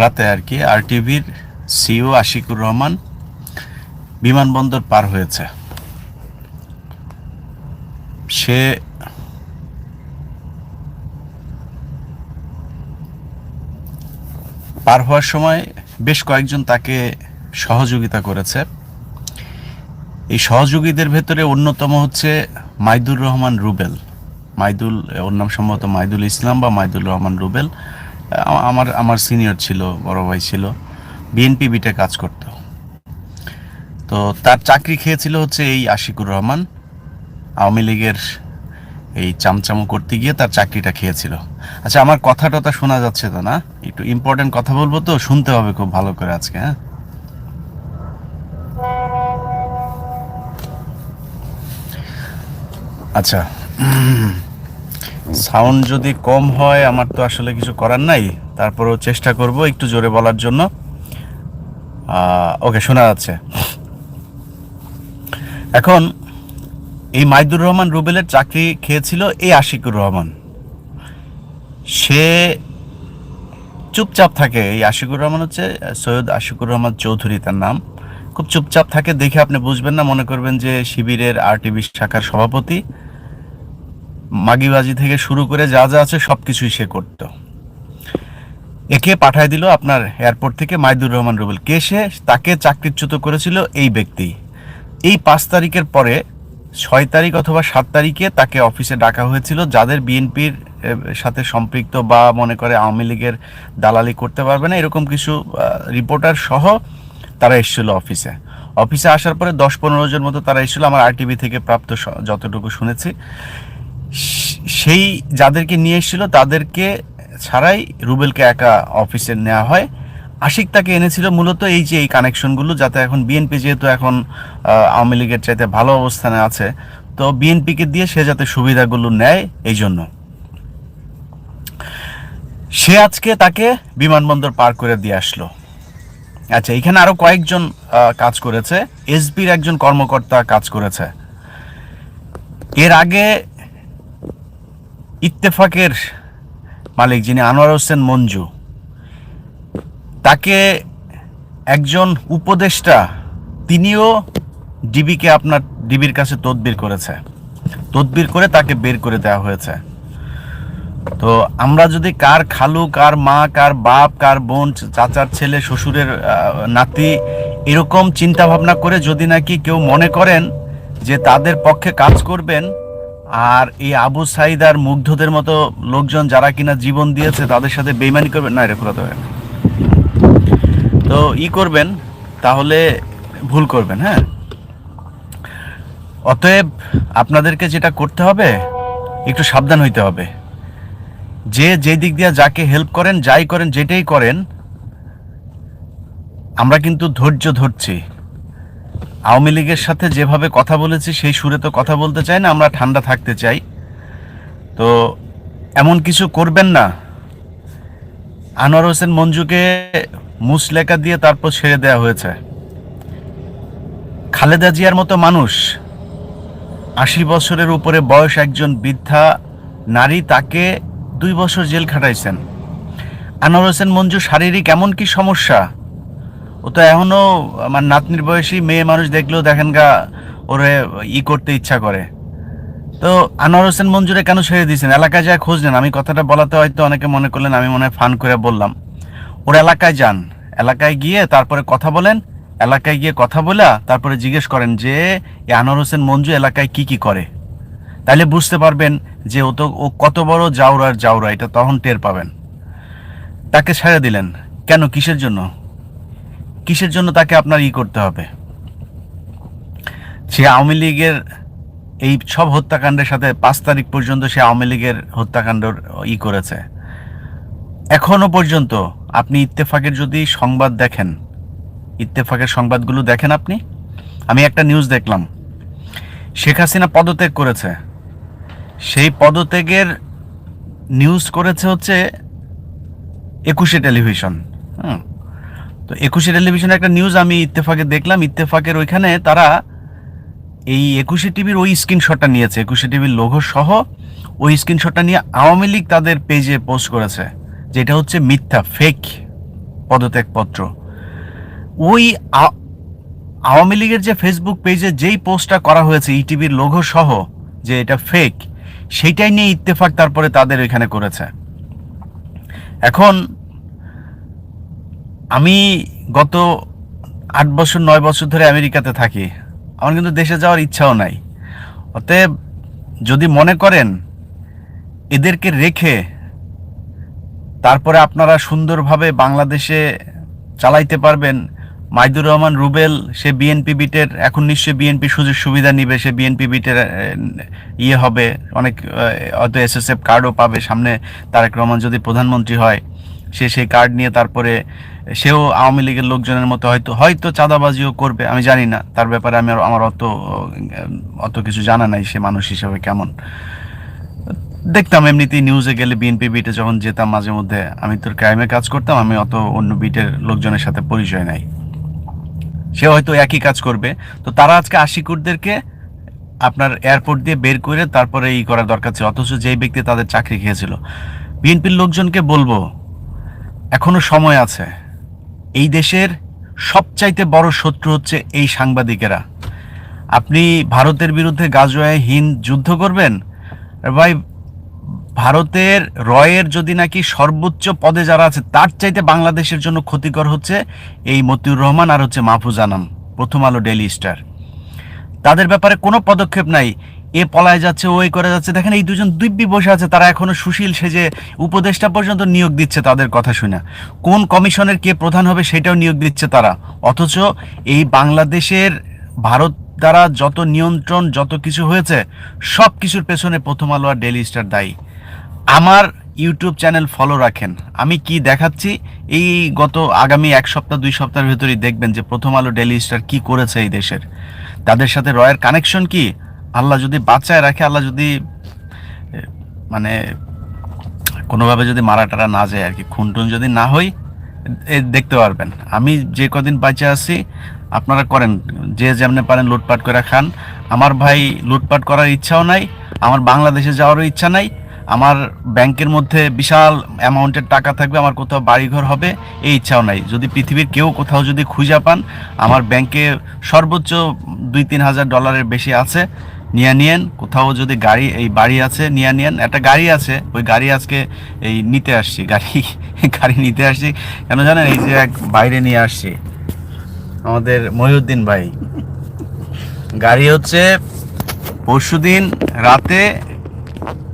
রাতে আর কি, আর টিভির সিও আশিকুর রহমান বিমানবন্দর পার হয়েছে। সে পার হওয়ার সময় বেশ কয়েকজন তাকে সহযোগিতা করেছে। এই সহযোগীদের ভেতরে অন্যতম হচ্ছে মাইদুর রহমান রুবেল। মাইদুল, ওর নাম সম্ভবত মাইদুল ইসলাম বা মাইদুল রহমান রুবেল। আমার আমার সিনিয়র ছিল, বড় ভাই ছিল। বিএনপি বিটে কাজ করত। তো তার চাকরি খেয়েছিল হচ্ছে এই আশিকুর রহমান। আওয়ামী লীগের এই চামচামো করতে গিয়ে তার চাকরিটা খেয়েছিল। আচ্ছা আমার কথা টথা শোনা যাচ্ছে তো না? একটু ইম্পর্টেন্ট কথা বলব তো? শুনতে হবে খুব ভালো করে আজকে হ্যাঁ? আচ্ছা। সাউন্ড যদি কম হয়, আমার তো আসলে কিছু করার নাই। তারপরেও চেষ্টা করব একটু জোরে বলার জন্য। ওকে, শোনা যাচ্ছে। এখন, এই মাইদুর রহমান রুবেলের চাকরি খেয়েছিল এই আশিকুর রহমান। সে চুপচাপ থাকে। এই আশিকুর রহমান হচ্ছে সৈয়দ আশিকুর রহমান চৌধুরী তার নাম। খুব চুপচাপ থাকে, দেখে আপনি বুঝবেন না। মনে করবেন যে শিবিরের আরটিভি শাখার সভাপতি। মাগিবাজি থেকে শুরু করে যা যা আছে সব কিছুই সে করত। একে পাঠায় দিল আপনার এয়ারপোর্ট থেকে মাইদুর রহমান রুবেল। কে সে? তাকে চাকরিচ্যুত করেছিল এই ব্যক্তি। এই পাঁচ তারিখের পরে, ছয় তারিখ অথবা সাত তারিখে তাকে অফিসে ডাকা হয়েছিল, যাদের বিএনপির সাথে সম্পৃক্ত বা মনে করে আওয়ামী লীগের দালালি করতে পারবে না, এরকম কিছু রিপোর্টার সহ তারা এসেছিল অফিসে। অফিসে আসার পরে দশ পনেরো জন মতো তারা এসেছিল, আমার আরটিভি থেকে প্রাপ্ত যতটুকু শুনেছি। সেই যাদেরকে নিয়ে এসেছিল, তাদেরকে ছাড়াই রুবেলকে একা অফিসে নেওয়া হয়। আশিক তাকে এনেছিল মূলত এই যে এই কানেকশনগুলো যাতে এখন বিএনপি যেহেতু এখন আওয়ামী লীগের চাইতে ভালো অবস্থানে আছে, তো বিএনপিকে দিয়ে সে যাতে সুবিধাগুলো নেয় এই জন্য। সে আজকে তাকে বিমানবন্দর পার করে দিয়ে আসলো। আচ্ছা এখানে আরও কয়েকজন কাজ করেছে। এসবির একজন কর্মকর্তা কাজ করেছে। এর আগে ইত্তেফাকের মালিক যিনি আনোয়ার হোসেন মঞ্জু, তাকে একজন উপদেষ্টা তিনিও ডিবিকে আপনার ডিবির কাছে তদবির করেছে। তদবির করে তাকে বের করে দেওয়া হয়েছে। তো আমরা যদি কার খালু, কার মা, কার বাপ, কার বোন, চাচার ছেলে, শ্বশুরের নাতি এরকম চিন্তা ভাবনা করে যদি নাকি কেউ মনে করেন যে তাদের পক্ষে কাজ করবেন আর এই আবু সাইদ আর মুগ্ধদের মতো লোকজন যারা কিনা জীবন দিয়েছে, তাদের সাথে বেইমানি করবেন? না, এটা করতে তো ই করবেন, তাহলে ভুল করবেন হ্যাঁ? অতএব আপনাদেরকে যেটা করতে হবে, একটু সাবধান হইতে হবে। যে যে দিক দিয়ে যাকে হেল্প করেন, যাই করেন, যেটাই করেন, আমরা কিন্তু ধৈর্য ধরছি। আওয়ামী লীগের সাথে যেভাবে কথা বলেছি, সেই সুরে তো কথা বলতে চাই না, আমরা ঠান্ডা থাকতে চাই। তো এমন কিছু করবেন না। আনোয়ার হোসেন মঞ্জুকে মুসলেকা দিয়ে তারপর ছেড়ে দেওয়া হয়েছে। খালেদা জিয়ার মতো মানুষ আশি বছরের উপরে বয়স একজন বৃদ্ধা নারী তাকে দুই বছর জেল খাটাইছেন। আনোয়ার হোসেন মঞ্জু শারীরিক এমন কি সমস্যা? ও তো এখনও আমার নাতনির বয়সী মেয়ে মানুষ দেখলেও দেখেন গা, ওরে ই করতে ইচ্ছা করে। তো আনোয়ার হোসেন মঞ্জুরে কেন ছেড়ে দিয়েছেন? এলাকায় যায় খোঁজ নেন। আমি কথাটা বলাতে হয়তো অনেকে মনে করলেন, আমি মনে হয় ফান করে বললাম। ওর এলাকায় যান। এলাকায় গিয়ে তারপরে কথা বলেন। এলাকায় গিয়ে কথা বলা, তারপরে জিজ্ঞেস করেন যে এই আনোয়ার হোসেন মঞ্জু এলাকায় কি কি করে? তাহলে বুঝতে পারবেন যে ও তো, ও কত বড় জাউরার জাউরা, এটা তখন টের পাবেন। তাকে ছেড়ে দিলেন। কেন? কিসের জন্য? কিসের জন্য তাকে আপনার ই করতে হবে? সে আওয়ামী লীগের এই সব হত্যাকাণ্ডের সাথে পাঁচ তারিখ পর্যন্ত সে আওয়ামী লীগের হত্যাকাণ্ডর ই করেছে। এখনও পর্যন্ত আপনি ইত্তেফাকের যদি সংবাদ দেখেন, ইত্তেফাকের সংবাদগুলো দেখেন আপনি, আমি একটা নিউজ দেখলাম। শেখ হাসিনা পদত্যাগ করেছে। সেই পদত্যাগের নিউজ করেছে হচ্ছে একুশে টেলিভিশন হুম। তো একুশে টেলিভিশনে একটা নিউজ আমি ইত্তেফাকে দেখলাম। ইত্তেফাকের ওইখানে তারা এই একুশে টিভির ওই স্ক্রিনশটটা নিয়েছে। একুশে টিভির লোগো সহ ওই স্ক্রিনশটটা নিয়ে আওয়ামী লীগ তাদের পেজে পোস্ট করেছে, যেটা হচ্ছে মিথ্যা ফেক পদত্যাগপত্র। ওই আওয়ামী লীগের যে ফেসবুক পেজে যেই পোস্টটা করা হয়েছে ইটিভির লোগো সহ যে এটা ফেক সেইটাই নিয়ে ইত্তেফাক তারপরে তাদের এখানে করেছে। এখন আমি গত আট বছর, নয় বছর ধরে আমেরিকাতে থাকি। আমার কিন্তু দেশে যাওয়ার ইচ্ছাও নাই। অতএব যদি মনে করেন, এদেরকে রেখে তারপরে আপনারা সুন্দরভাবে বাংলাদেশে চালাইতে পারবেন। মাইদুর রহমান রুবেল, সে বিএনপি বিটের, এখন নিশ্চয়ই বিএনপি সুযোগ সুবিধা নিবে, সে বিএনপি বিটের ইয়ে হবে। অনেক হয়তো এসএসএফ কার্ডও পাবে সামনে। তারেক রহমান যদি প্রধানমন্ত্রী হয় সে সেই কার্ড নিয়ে তারপরে সেও আওয়ামী লীগের লোকজনের মতো হয়তো হয়তো চাঁদাবাজিও করবে, আমি জানি না। তার ব্যাপারে আমি আমার অত অত কিছু জানা নাই সে মানুষ হিসেবে কেমন। দেখতাম এমনিতেই নিউজে গেলে বিএনপি বিটে যখন যেতাম মাঝে মধ্যে, আমি তোর ক্রাইমে কাজ করতাম, আমি অত অন্য বিটের লোকজনের সাথে পরিচয় নাই। সে হয়তো একই কাজ করবে। তো তারা আজকে আশিকুরদেরকে আপনার এয়ারপোর্ট দিয়ে বের করে তারপরে ই করার দরকার ছিল, অথচ যেই ব্যক্তি তাদের চাকরি খেয়েছিল। বিএনপির লোকজনকে বলব এখনও সময় আছে। এই দেশের সবচাইতে বড় শত্রু হচ্ছে এই সাংবাদিকেরা। আপনি ভারতের বিরুদ্ধে গাজোয়ায় হিন্দ যুদ্ধ করবেন? ভাই, ভারতের রয়ের যদি নাকি সর্বোচ্চ পদে যারা আছে, তার চাইতে বাংলাদেশের জন্য ক্ষতিকর হচ্ছে এই মতিউর রহমান আর হচ্ছে মাহফুজ আনাম, প্রথম আলো ডেলি স্টার। তাদের ব্যাপারে কোনো পদক্ষেপ নাই। এ পলায় যাচ্ছে ওই করে যাচ্ছে। দেখেন, এই দুজন দিব্যি বসে আছে, তারা এখনও সুশীল সেজে উপদেষ্টা পর্যন্ত নিয়োগ দিচ্ছে তাদের কথা শুনে। কোন কমিশনের কে প্রধান হবে সেটাও নিয়োগ দিচ্ছে তারা। অথচ এই বাংলাদেশের ভারত দ্বারা যত নিয়ন্ত্রণ, যত কিছু হয়েছে, সব কিছুর পেছনে প্রথম আলো আর ডেলি স্টার দায়ী। আমার ইউটিউব চ্যানেল ফলো রাখেন। আমি কি দেখাচ্ছি? এই গত আগামী এক সপ্তাহ, দুই সপ্তাহের ভেতরেই দেখবেন যে প্রথম আলো ডেলি স্টার কি করেছে এই দেশের। তাদের সাথে রয়ের কানেকশন কি? আল্লাহ যদি বাঁচায় রাখে, আল্লাহ যদি মানে কোনোভাবে যদি মারা টারা না যায় আর কি খুন টুন যদি না হই দেখতে পারবেন। আমি যে কদিন বাঁচে আছি, আপনারা করেন, যে যেমনে পারেন লুটপাট করে খান। আমার ভাই লুটপাট করার ইচ্ছাও নাই, আমার বাংলাদেশে যাওয়ারও ইচ্ছা নাই, আমার ব্যাংকের মধ্যে বিশাল অ্যামাউন্টের টাকা থাকবে, আমার কোথাও বাড়িঘর হবে, এই ইচ্ছাও নাই। যদি পৃথিবীর কেউ কোথাও যদি খুঁজে পান, আমার ব্যাংকে সর্বোচ্চ দুই তিন হাজার ডলারের বেশি আছে নিয়ে নিয়েন। কোথাও যদি গাড়ি, এই বাড়ি আছে, নিয়ে নিয়েন। একটা গাড়ি আছে, ওই গাড়ি আজকে এই নিতে আসছি, গাড়ি গাড়ি নিতে আসছি। কেন জানেন, এই যে এক বাইরে নিয়ে আসছি, আমাদের মহিউদ্দিন ভাই। গাড়ি হচ্ছে, পরশুদিন রাতে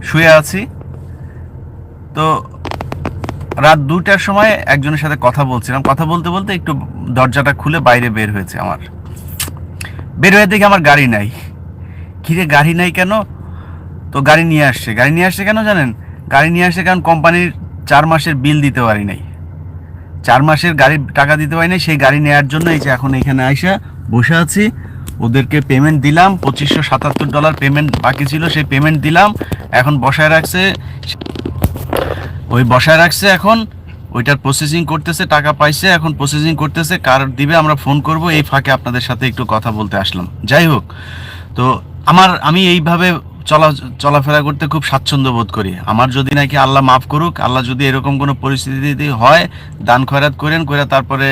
শুয়ে আছি। তো রাত দুটার সময় একজনের সাথে কথা বলছিলাম। কথা বলতে বলতে একটু দরজাটা খুলে বাইরে বের হয়েছে আমার। বের হয়ে দেখি আমার গাড়ি নাই। কিরে, গাড়ি নাই কেন? তো গাড়ি নিয়ে আসছে। গাড়ি নিয়ে আসছে কেন জানেন? গাড়ি নিয়ে আসছে কারণ কোম্পানির চার মাসের বিল দিতে পারি নাই। চার মাসের গাড়ির টাকা দিতে পারি নাই, সেই গাড়ি নেওয়ার জন্য এই যে এখন এখানে আইসা বসে আছি। ওদেরকে পেমেন্ট দিলাম, পঁচিশশো সাতাত্তর ডলার পেমেন্ট বাকি ছিল, সেই পেমেন্ট দিলাম। এখন বসায় রাখছে। ওই বসায় রাখছে এখন। ওইটার প্রসেসিং করতেছে, টাকা পাইছে, এখন প্রসেসিং করতেছে। কার দিবে আমরা ফোন করব, এই ফাঁকে আপনাদের সাথে একটু কথা বলতে আসলাম। যাই হোক, তো আমার, আমি এইভাবে চলা, চলাফেরা করতে খুব স্বাচ্ছন্দ্য বোধ করি। আমার যদি নাকি আল্লাহ মাফ করুক, আল্লাহ যদি এরকম কোনো পরিস্থিতি হয়, দান খয়রাত করেন করে তারপরে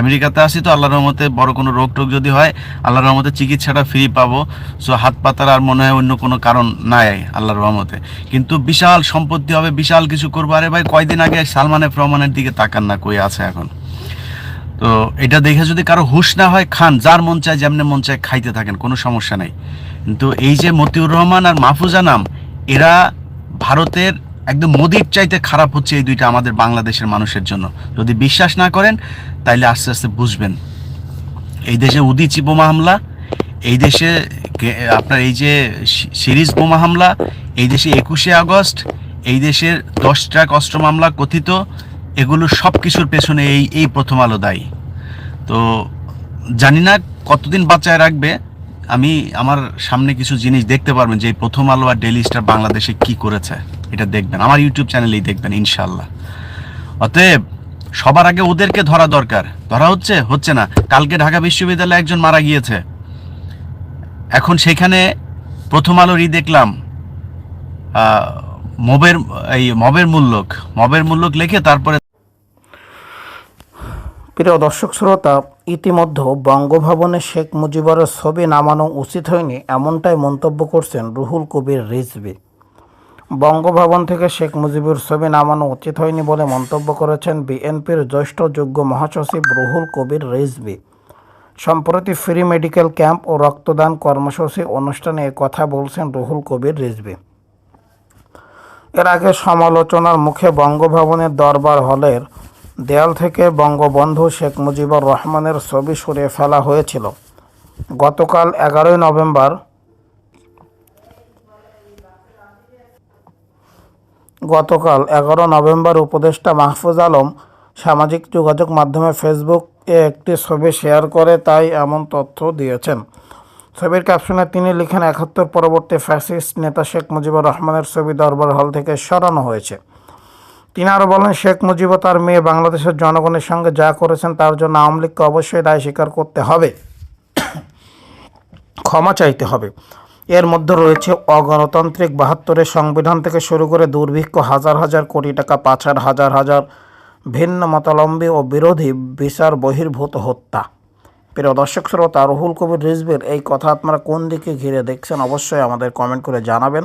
আমেরিকাতে আসি, তো আল্লাহর রহমতে বড় কোনো রোগ টোগ যদি হয়, আল্লাহর রহমতে চিকিৎসাটা ফ্রি পাবো। সো হাত পাতার আর মনে হয় অন্য কোনো কারণ নাই, আল্লাহর রহমতে। কিন্তু বিশাল সম্পত্তি হবে, বিশাল কিছু করব। আরে ভাই, কয়দিন আগে সালমান এফ রহমানের দিকে তাকান না, কই আছে এখন? তো এটা দেখে যদি কারও হুশ না হয়, খান, যার মন চায়, যেমনে মন চায়, খাইতে থাকেন, কোনো সমস্যা নাই। কিন্তু এই যে মতিউর রহমান আর মাহফুজা নাম, এরা ভারতের একদম মোদির চাইতে খারাপ হচ্ছে এই দুইটা আমাদের বাংলাদেশের মানুষের জন্য। যদি বিশ্বাস না করেন, তাইলে আস্তে আস্তে বুঝবেন। এই দেশে উদিচি বোমা হামলা, এই দেশে আপনার এই যে সিরিজ বোমা হামলা, এই দেশে একুশে আগস্ট, এই দেশের দশ ট্রাক অস্ত্র মামলা কথিত এগুলো সব কিছুর পেছনে এই এই প্রথম আলো দায়ী। তো জানি না কতদিন বাঁচায় রাখবে আমি আমার সামনে কিছু জিনিস দেখতে পারবেন যে প্রথম আলো আর ডেলি স্টার বাংলাদেশে কি করেছে এটা দেখবেন। আমার ইউটিউব চ্যানেলেই দেখবেন ইনশাল্লাহ অতএব সবার আগে ওদেরকে ধরা দরকার। ধরা হচ্ছে? হচ্ছে না। কালকে ঢাকা বিশ্ববিদ্যালয়ে একজন মারা গিয়েছে। এখন সেখানে প্রথম আলোরই দেখলাম আহ, মবের এই মবের মূল্যক মবের মূল্যক লিখে তারপরে প্রিয় দর্শক শ্রোতা, ইতিমধ্যে বঙ্গভবনে শেখ মুজিবুরের ছবি নামানো উচিত হয়নি এমনটাই মন্তব্য করছেন রুহুল কবির রিজভি। বঙ্গভবন থেকে শেখ মুজিবুর ছবি নামানো উচিত হয়নি বলে মন্তব্য করেছেন বিএনপির জ্যেষ্ঠ যোগ্য মহাসচিব রুহুল কবির রিজভি। সম্প্রতি ফ্রি মেডিকেল ক্যাম্প ও রক্তদান কর্মসূচি অনুষ্ঠানে কথা বলছেন রুহুল কবির রিজভি। এর আগে সমালোচনার মুখে বঙ্গভবনের দরবার হলের দেয়াল থেকে বঙ্গবন্ধু শেখ মুজিবুর রহমানের ছবি সরিয়ে ফেলা হয়েছিল। গতকাল এগারোই নভেম্বর গতকাল এগারো নভেম্বর উপদেষ্টা মাহফুজ আলম সামাজিক যোগাযোগ মাধ্যমে ফেসবুকে একটি ছবি শেয়ার করে তাই এমন তথ্য দিয়েছেন। ছবির ক্যাপশনে তিনি লিখেন, একাত্তর পরবর্তী ফ্যাসিস্ট নেতা শেখ মুজিবুর রহমানের ছবি দরবার হল থেকে সরানো হয়েছে। তিনি আরও বলেন, শেখ মুজিব তার মেয়ে বাংলাদেশের জনগণের সঙ্গে যা করেছেন তার জন্য আওয়ামী লীগকে অবশ্যই দায় স্বীকার করতে হবে। ক্ষমা চাইতে হবে। এর মধ্যে রয়েছে অগণতান্ত্রিক বাহাত্তরের সংবিধান থেকে শুরু করে দুর্ভিক্ষ, হাজার হাজার কোটি টাকা, পাচার, হাজার হাজার ভিন্ন মতালম্বী ও বিরোধী বিচার বহির্ভূত হত্যা। প্রিয় দর্শক শ্রোতা, রুহুল কবির রিজবির এই কথা আপনারা কোন দিকে ঘিরে দেখছেন অবশ্যই আমাদের কমেন্ট করে জানাবেন।